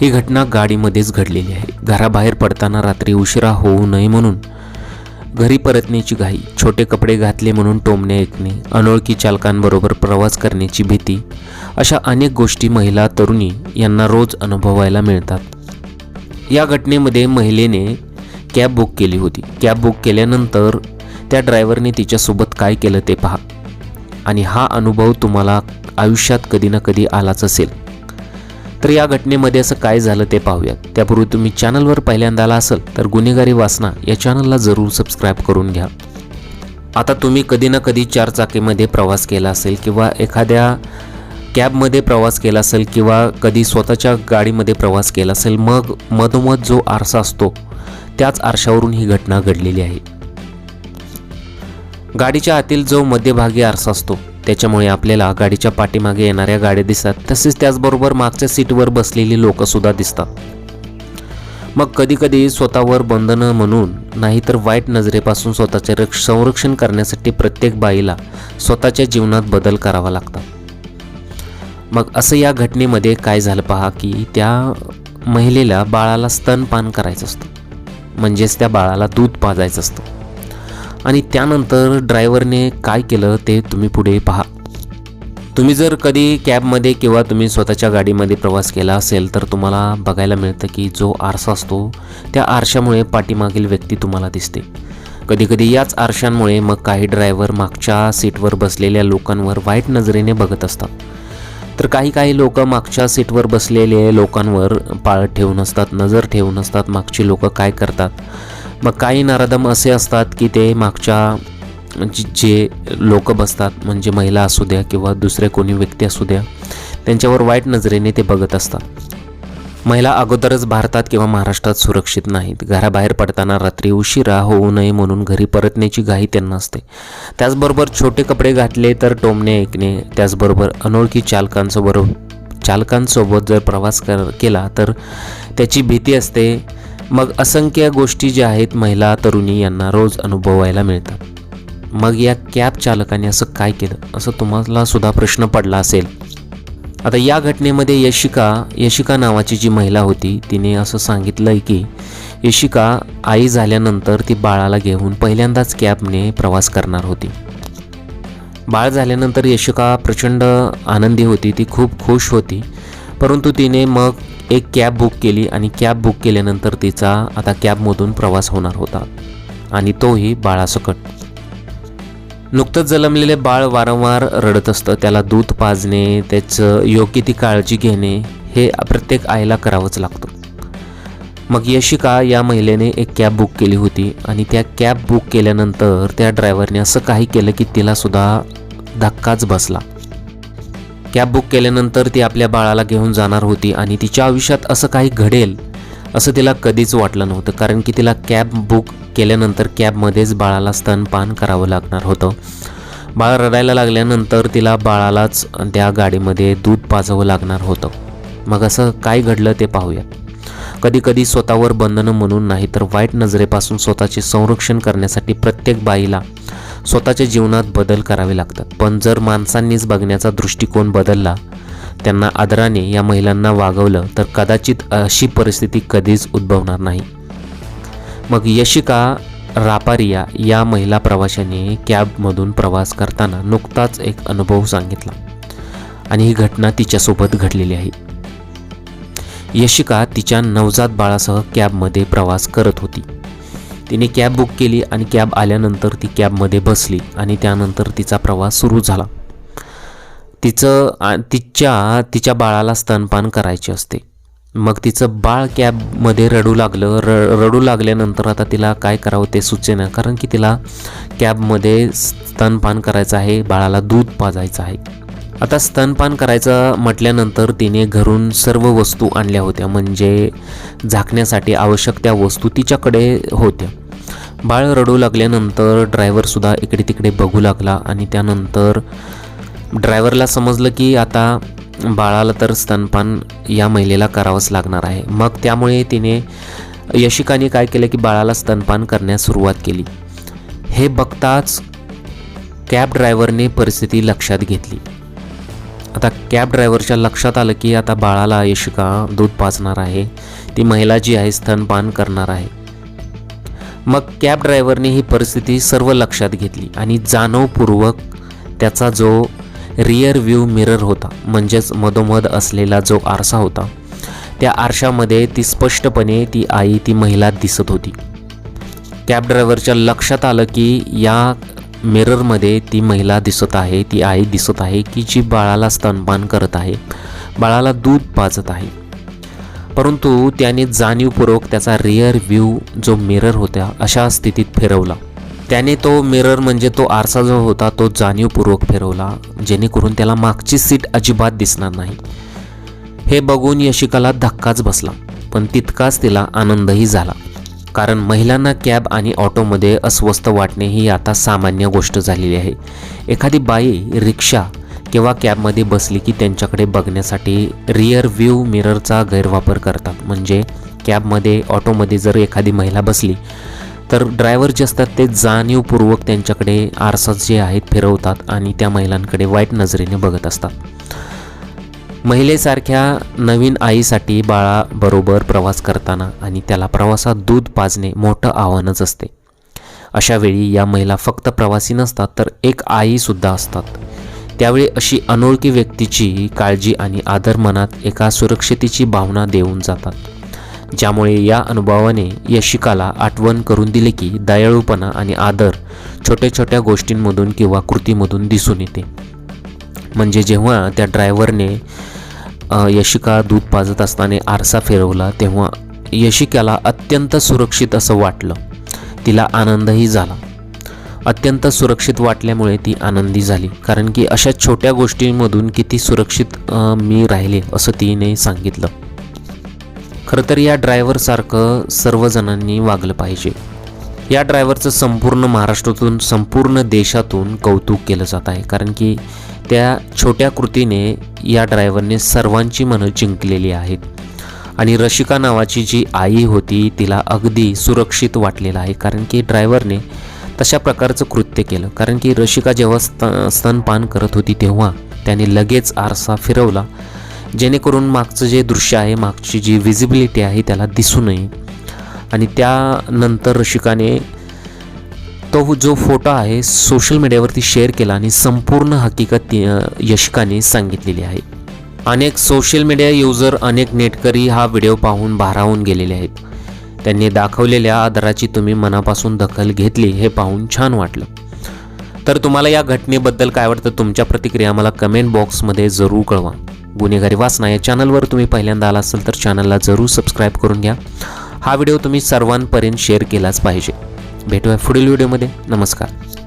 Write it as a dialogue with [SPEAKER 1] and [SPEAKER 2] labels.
[SPEAKER 1] ही घटना गाडीमध्येच घडलेली आहे. घराबाहेर पडताना रात्री उशिरा होऊ नये म्हणून घरी परतण्याची घाई छोटे कपडे घातले म्हणून टोमणे ऐकणे अनोळखी चालकांबरोबर प्रवास करण्याची भीती अशा अनेक गोष्टी महिला तरुणी यांना रोज अनुभवायला मिळतात. या घटनेमध्ये महिलेने कॅब बुक केली होती. कॅब बुक केल्यानंतर त्या ड्रायव्हरने तिच्यासोबत काय केलं ते पहा. आणि हा अनुभव तुम्हाला आयुष्यात कधी ना कधी आलाच असेल. तर या घटनेमध्ये असं काय झालं ते पाहूयात. त्यापूर्वी तुम्ही चॅनलवर पहिल्यांदा आला असाल तर गुन्हेगारी वासना या चॅनलला जरूर सबस्क्राईब करून घ्या. आता तुम्ही कधी ना कधी चार चाकीमध्ये प्रवास केला असेल किंवा एखाद्या कॅबमध्ये प्रवास केला असेल किंवा कधी स्वतःच्या गाडीमध्ये प्रवास केला असेल मग मधोमध जो आरसा असतो त्याच आरशावरून ही घटना घडलेली आहे. गाडीच्या आतील जो मध्यभागी आरसा असतो त्याच्यामुळे आपल्याला गाडीच्या पाठीमागे येणाऱ्या गाड्या दिसतात. तसेच त्याचबरोबर मागच्या सीटवर बसलेली लोकंसुद्धा दिसतात. मग कधीकधी स्वतःवर बंधनं म्हणून नाहीतर वाईट नजरेपासून स्वतःचे रक्ष संरक्षण करण्यासाठी प्रत्येक बाईला स्वतःच्या जीवनात बदल करावा लागतात. मग असं या घटनेमध्ये काय झालं पहा की त्या महिलेला बाळाला स्तनपान करायचं असतं. म्हणजेच त्या बाळाला दूध पाजायचं असतं. आणि त्यानंतर ड्रायव्हरने काय केलं ते तुम्ही पुढे पहा. तुम्ही जर कधी कॅबमध्ये किंवा तुम्ही स्वतःच्या गाडीमध्ये प्रवास केला असेल तर तुम्हाला बघायला मिळतं की जो आरसा असतो त्या आरशामुळे पाठीमागील व्यक्ती तुम्हाला दिसते. कधीकधी याच आरशांमुळे मग काही ड्रायव्हर मागच्या सीटवर बसलेल्या लोकांवर वाईट नजरेने बघत असतात. तर काही काही लोक मागच्या सीटवर बसलेले लोकांवर पाळत ठेवून असतात नजर ठेवून असतात मागची लोक काय करतात? मग काही नराधम असे असतात की ते मागच्या जे लोक बसतात म्हणजे महिला असू द्या किंवा दुसरे कोणी व्यक्ती असू द्या त्यांच्यावर वाईट नजरेने ते बघत असतात. महिला अगोदरच भारतात किंवा महाराष्ट्रात सुरक्षित नाहीत. घराबाहेर पडताना रात्री उशिरा होऊ नये म्हणून घरी परतण्याची घाई त्यांना असते. त्याचबरोबर छोटे कपडे घातले तर टोमणे ऐकणे त्याचबरोबर अनोळखी चालकांसोबरोबर चालकांसोबत जर प्रवास कर केला तर त्याची भीती असते. मग असंख्य गोष्टी ज्या आहेत महिला तरुणी यांना रोज अनुभवायला मिळतात. मग या कॅब चालकाने असं काय केलं? असं तुम्हाला सुद्धा प्रश्न पडला असेल. आता या घटनेमध्ये यशिका यशिका नावाची जी महिला होती तिने असं सांगितलं आहे की यशिका आई झाल्यानंतर ती बाळाला घेऊन पहिल्यांदाच कॅबने प्रवास करणार होती. बाळ झाल्यानंतर यशिका प्रचंड आनंदी होती ती खूप खुश होती. परंतु तिने मग एक कॅब बुक केली आणि कॅब बुक केल्यानंतर तिचा आता कॅबमधून प्रवास होणार होता. आणि तोही बाळासकट. नुकतंच जन्मलेले बाळ वारंवार रडत असतं. त्याला दूध पाजणे त्याचं योग्य ती काळजी घेणे हे प्रत्येक आईला करावंच लागतं. मग यशिका या महिलेने एक कॅब बुक केली होती आणि त्या कॅब बुक केल्यानंतर त्या ड्रायव्हरने असं काही केलं की तिलासुद्धा धक्काच बसला. कॅब बुक केल्यानंतर ती आपल्या बाळाला घेऊन जाणार होती आणि तिच्या आयुष्यात असं काही घडेल असं तिला कधीच वाटलं नव्हतं. कारण की तिला कॅब बुक केल्यानंतर कॅबमध्येच बाळाला स्तनपान करावं लागणार होतं. बाळ रडायला लागल्यानंतर तिला बाळालाच त्या गाडीमध्ये दूध पाजावं लागणार होतं. मग असं काय घडलं ते पाहूया. कधी कधी स्वतःवर बंधनं म्हणून नाही तर वाईट नजरेपासून स्वतःचे संरक्षण करण्यासाठी प्रत्येक बाईला स्वतःच्या जीवनात बदल करावे लागतात. पण जर माणसांनीच बघण्याचा दृष्टिकोन बदलला त्यांना आदराने या महिलांना वागवलं तर कदाचित अशी परिस्थिती कधीच उद्भवणार नाही. मग यशिका रापारिया या महिला प्रवाशाने कॅबमधून प्रवास करताना नुकताच एक अनुभव सांगितला आणि ही घटना तिच्यासोबत घडलेली आहे. यशिका तिच्या नवजात बाळासह कॅबमध्ये प्रवास करत होती. तिने कॅब बुक केली आणि कॅब आल्यानंतर ती कॅबमध्ये बसली आणि त्यानंतर तिचा प्रवास सुरू झाला. तिचं तिच्या तिच्या बाळाला स्तनपान करायचे असते. मग तिचं बाळ कॅबमध्ये रडू लागलं र रडू लागल्यानंतर आता तिला काय करावं ते सुचेना कारण की तिला कॅबमध्ये स्तनपान करायचं आहे बाळाला दूध पाजायचं आहे. आता स्तनपान करायचं म्हटल्यानंतर तिने घरून सर्व वस्तू आणल्या होत्या म्हणजे झाकण्यासाठी आवश्यक त्या वस्तू तिच्याकडे होत्या. बाळ रडू लागल्यानंतर ड्रायव्हरसुद्धा इकडे तिकडे बघू लागला आणि त्यानंतर ड्रायव्हरला समजलं की आता बाळाला तर स्तनपान या महिलेला करावंच लागणार आहे. मग त्यामुळे तिने यशिकाने काय केलं की बाळाला स्तनपान करण्यास सुरुवात केली. हे बघताच कॅब ड्रायव्हरने परिस्थिती लक्षात घेतली. आता कॅब ड्रायव्हरच्या लक्षात आलं की आता बाळाला यशिका दूध पाजणार आहे. ती महिला जी आहे स्तनपान करणार आहे. मग कॅब ड्रायव्हरने ही परिस्थिती सर्व लक्षात घेतली आणि जाणवपूर्वक त्याचा जो रिअर व्ह्यू मिरर होता म्हणजेच मधोमध असलेला जो आरसा होता त्या आरशामध्ये ती स्पष्टपणे ती आई ती महिला दिसत होती. कॅब ड्रायव्हरच्या लक्षात आलं की या मिररमध्ये ती महिला दिसत आहे ती आई दिसत आहे की जी बाळाला स्तनपान करत आहे बाळाला दूध पाजत आहे. परंतु त्याने जाणीवपूर्वक त्याचा रिअर व्ह्यू जो मिरर होता अशा स्थितीत फिरवला. त्याने तो मिरर म्हणजे तो आरसा जो होता तो जाणीवपूर्वक फिरवला जेणेकरून त्याला मागची सीट अजिबात दिसणार नाही. हे बघून यशिकाला धक्काच बसला पण तितकाच तिला आनंदही झाला. कारण महिलांना कॅब आणि ऑटोमध्ये अस्वस्थ वाटणे ही आता सामान्य गोष्ट झालेली आहे. एखादी बाई रिक्षा किंवा कॅबमध्ये बसली की त्यांच्याकडे बघण्यासाठी रिअर व्ह्यू मिररचा गैरवापर करतात. म्हणजे कॅबमध्ये ऑटोमध्ये जर एखादी महिला बसली तर ड्रायव्हर जे असतात ते जाणीवपूर्वक त्यांच्याकडे आरसा जे आहेत फिरवतात आणि त्या महिलांकडे वाईट नजरेने बघत असतात. महिलेसारख्या नवीन आईसाठी बाळाबरोबर प्रवास करताना आणि त्याला प्रवासात दूध पाजणे मोठं आव्हानच असते. अशावेळी या महिला फक्त प्रवासी नसतात तर एक आईसुद्धा असतात. त्यावेळी अशी अनोळखी व्यक्तीची काळजी आणि आदर मनात एका सुरक्षितेची भावना देऊन जातात. ज्यामुळे या अनुभवाने यशिकाला आठवण करून दिले की दयाळूपणा आणि आदर छोट्या छोट्या गोष्टींमधून किंवा कृतीमधून दिसून येते. म्हणजे जेव्हा त्या ड्रायव्हरने यशिका दूध पाजत असताना आरसा फिरवला तेव्हा यशिकाला अत्यंत सुरक्षित असं वाटलं. तिला आनंदही झाला. अत्यंत सुरक्षित वाटल्यामुळे ती आनंदी झाली. कारण की अशा छोट्या गोष्टींमधून किती सुरक्षित मी राहिले असं तिने सांगितलं. खरं तर या ड्रायव्हरसारखं सर्वजणांनी वागलं पाहिजे. या ड्रायव्हरचं संपूर्ण महाराष्ट्रातून संपूर्ण देशातून कौतुक केलं जात आहे. कारण की त्या छोट्या कृतीने या ड्रायव्हरने सर्वांची मनं जिंकलेली आहेत. आणि रशिका नावाची जी आई होती तिला अगदी सुरक्षित वाटलेलं आहे. कारण की ड्रायव्हरने तशा प्रकारचं कृत्य केलं. कारण की रशिका जेव्हा स्त स्तनपान करत होती तेव्हा त्याने लगेच आरसा फिरवला. जेणेकरून मागचं जे दृश्य आहे मागची जी विजिबिलिटी आहे त्याला दिसू नये. आणि त्यानंतर रशिकाने तो जो फोटो आहे सोशल मीडियावरती शेअर केला आणि संपूर्ण हकीकत यशिकाने सांगितलेली आहे. अनेक सोशल मीडिया युजर अनेक नेटकरी हा व्हिडिओ पाहून भारावून गेलेले आहेत. त्यांनी दाखवलेल्या आदराची तुम्ही मनापासून दखल घेतली हे पाहून छान वाटलं. तर तुम्हाला या घटनेबद्दल काय वाटतं? तुमच्या प्रतिक्रिया मला कमेंट बॉक्समध्ये जरूर कळवा. गुन्हेगारी वाचना या चॅनलवर तुम्ही पहिल्यांदा आला असाल तर चॅनलला जरूर सबस्क्राईब करून घ्या. हा व्हिडिओ तुम्ही सर्वांपर्यंत शेअर केलाच पाहिजे. भेटूया पुढील व्हिडिओमध्ये. नमस्कार.